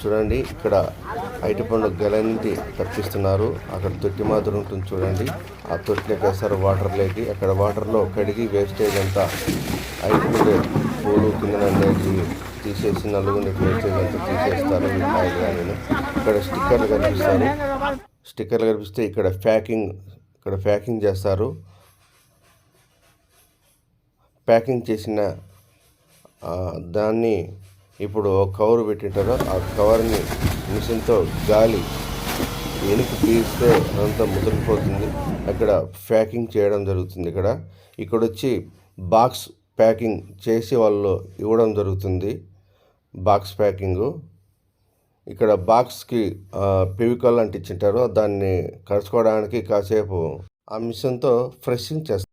చూడండి ఇక్కడ అరటిపండు గెలంటి తప్పిస్తున్నారు అక్కడ తొట్టి మాత్రం ఉంటుంది చూడండి. ఆ తొట్టిని వేస్తారు వాటర్లోకి అక్కడ వాటర్లో కడిగి వేస్టేజ్ అంతా అరటిపండు పూలు కింద తీసేసి నలుగురిని వేస్టేజ్ అంతా తీసేస్తారు. నేను ఇక్కడ స్టిక్కర్లు కనిపిస్తారు. స్టిక్కర్లు కనిపిస్తే ఇక్కడ ప్యాకింగ్ ఇక్కడ ప్యాకింగ్ చేస్తారు. ప్యాకింగ్ చేసిన దాన్ని ఇప్పుడు ఒక కవర్ పెట్టింటారో ఆ కవర్ని మిషన్తో గాలి వెనుక తీస్తే అదంతా ముదిరిపోతుంది. అక్కడ ప్యాకింగ్ చేయడం జరుగుతుంది ఇక్కడ. ఇక్కడ వచ్చి బాక్స్ ప్యాకింగ్ చేసి వాళ్ళు ఇవ్వడం జరుగుతుంది. Box packing. ఇక్కడ బాక్స్కి పెవికాల్ అంటించింటారు దాన్ని కలుసుకోవడానికి కాసేపు ఆ మిషన్తో ఫ్రెషింగ్ చేస్తారు.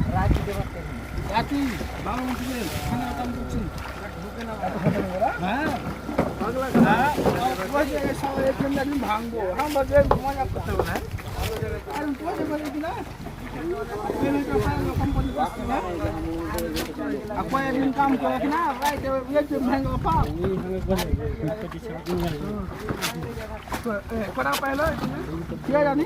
একই বাবা মন্ত্রীদের এখানে কাম করছেন হ্যাঁ ভাঙবো হ্যাঁ মজা করতে হবে না আর পয়সা পাবে কিনা Aku yang income kau kena, right? Dia dia cuma hang apa? Kau apa elok? Dia ada ni.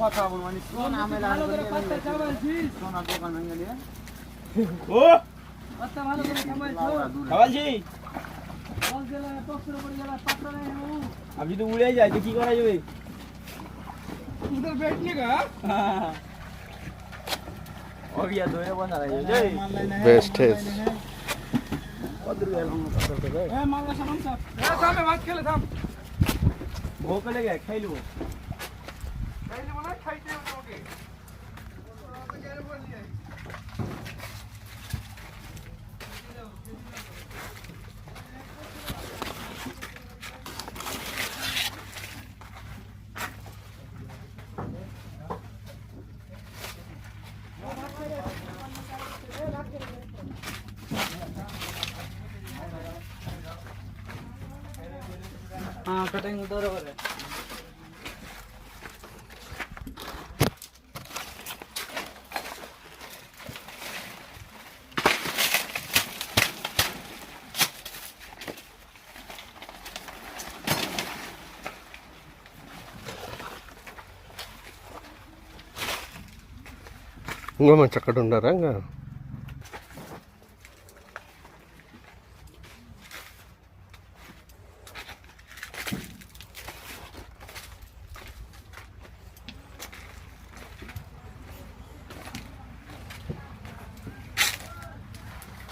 কথা বলব সোনা দোকান ভেঙে দিয়ে ও আপনি তো উড়ে যায় তো কি করা যাবে হ্যাঁ। বেস্ট ভাত খেলে থাম। ভোকে লেগে খাইলিব খাইলিব हाँ कटिंग उधर हो रहा ఇంకో మంచి అక్కడ ఉన్నారా ఇంకా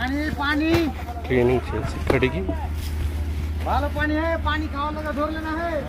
पाणी पाणी. ट्रेनिंग खड़गी पाणी आहे पाणी खावलं का धरलं नाही.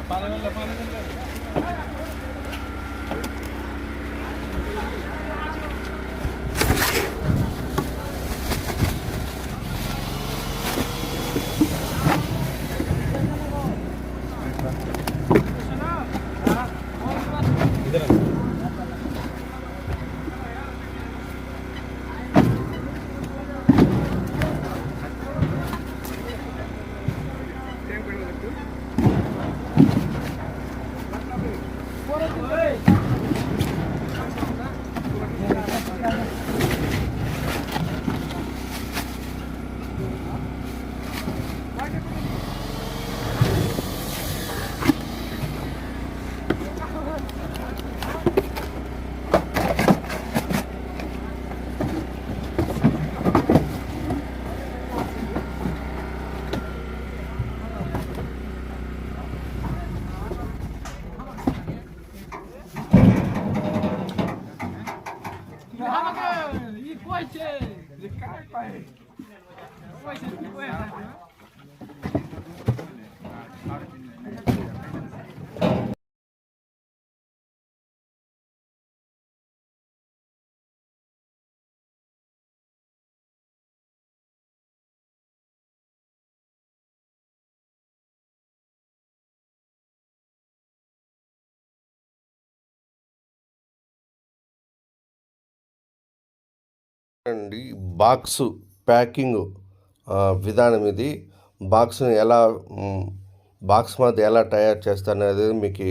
你干快点！快点，快点！అండి బాక్స్ ప్యాకింగ్ విధానం ఇది. బాక్స్ని ఎలా బాక్స్ మధ్య ఎలా తయారు చేస్తాననేది మీకు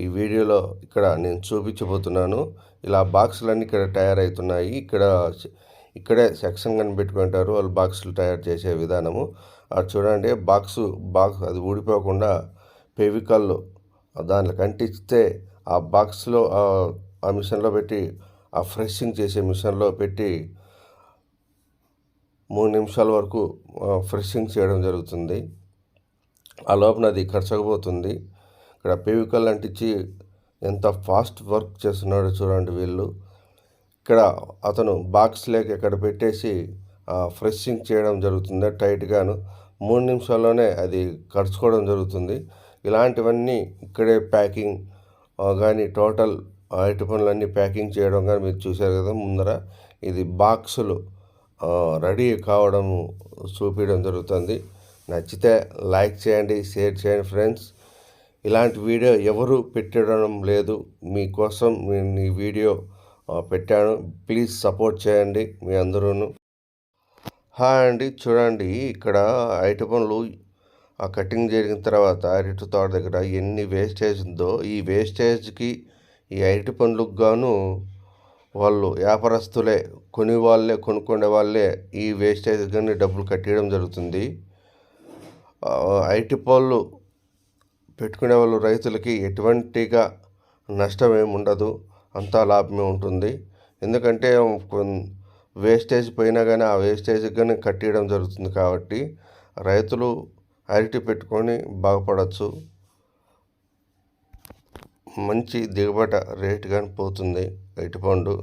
ఈ- వీడియోలో ఇక్కడ నేను చూపించబోతున్నాను. ఇలా బాక్సులన్నీ ఇక్కడ తయారవుతున్నాయి. ఇక్కడ ఇక్కడే సెక్షన్ కనిపెట్టుకుంటారు వాళ్ళు బాక్సులు తయారు చేసే విధానము. అది చూడండి బాక్సు బాక్స్ అది ఊడిపోకుండా పెవికల్ దాంట్లో కంటిస్తే ఆ బాక్స్లో ఆ మిషన్లో పెట్టి ఆ ఫ్రెషింగ్ చేసే మిషన్లో పెట్టి మూడు నిమిషాల వరకు ఫ్రెషింగ్ చేయడం జరుగుతుంది. ఆ లోపల అది ఖర్చకపోతుంది ఇక్కడ పెవికల్ అంటించి ఎంత ఫాస్ట్ వర్క్ చేస్తున్నాడో చూడండి వీళ్ళు. ఇక్కడ అతను బాక్స్ లేక ఇక్కడ పెట్టేసి ఫ్రెషింగ్ చేయడం జరుగుతుంది టైట్గాను. మూడు నిమిషాల్లోనే అది ఖర్చుకోవడం జరుగుతుంది. ఇలాంటివన్నీ ఇక్కడే ప్యాకింగ్ కానీ టోటల్ అరటి పండ్లన్నీ ప్యాకింగ్ చేయడం కానీ మీరు చూశారు కదా ముందర. ఇది బాక్సులు రెడీ కావడం చూపించడం జరుగుతుంది. నచ్చితే లైక్ చేయండి షేర్ చేయండి ఫ్రెండ్స్. ఇలాంటి వీడియో ఎవరు పెట్టడం లేదు. మీకోసం నేను ఈ వీడియో పెట్టాను. ప్లీజ్ సపోర్ట్ చేయండి మీ అందరూ హాయ్ అండి. చూడండి ఇక్కడ అరటి పనులు ఆ కటింగ్ జరిగిన తర్వాత అరటి తోట దగ్గర ఎన్ని వేస్టేజ్ ఉందో ఈ వేస్టేజ్కి ఈ అరటి పండ్లకు గాను వాళ్ళు వ్యాపారస్తులే కొని వాళ్ళే కొనుక్కునే వాళ్ళే ఈ వేస్టేజ్ కానీ డబ్బులు కట్టేయడం జరుగుతుంది. ఆ, అరటి పళ్ళు పెట్టుకునే వాళ్ళు రైతులకి ఎటువంటిగా నష్టం ఏమి ఉండదు అంతా లాభమే ఉంటుంది. ఎందుకంటే వేస్టేజ్ పోయినా కానీ ఆ వేస్టేజ్ కానీ కట్టేయడం జరుగుతుంది కాబట్టి రైతులు అరటి పెట్టుకొని బాగుపడవచ్చు మంచి దిగుబడి రేటు కానీ పోతుంది అరటిపండు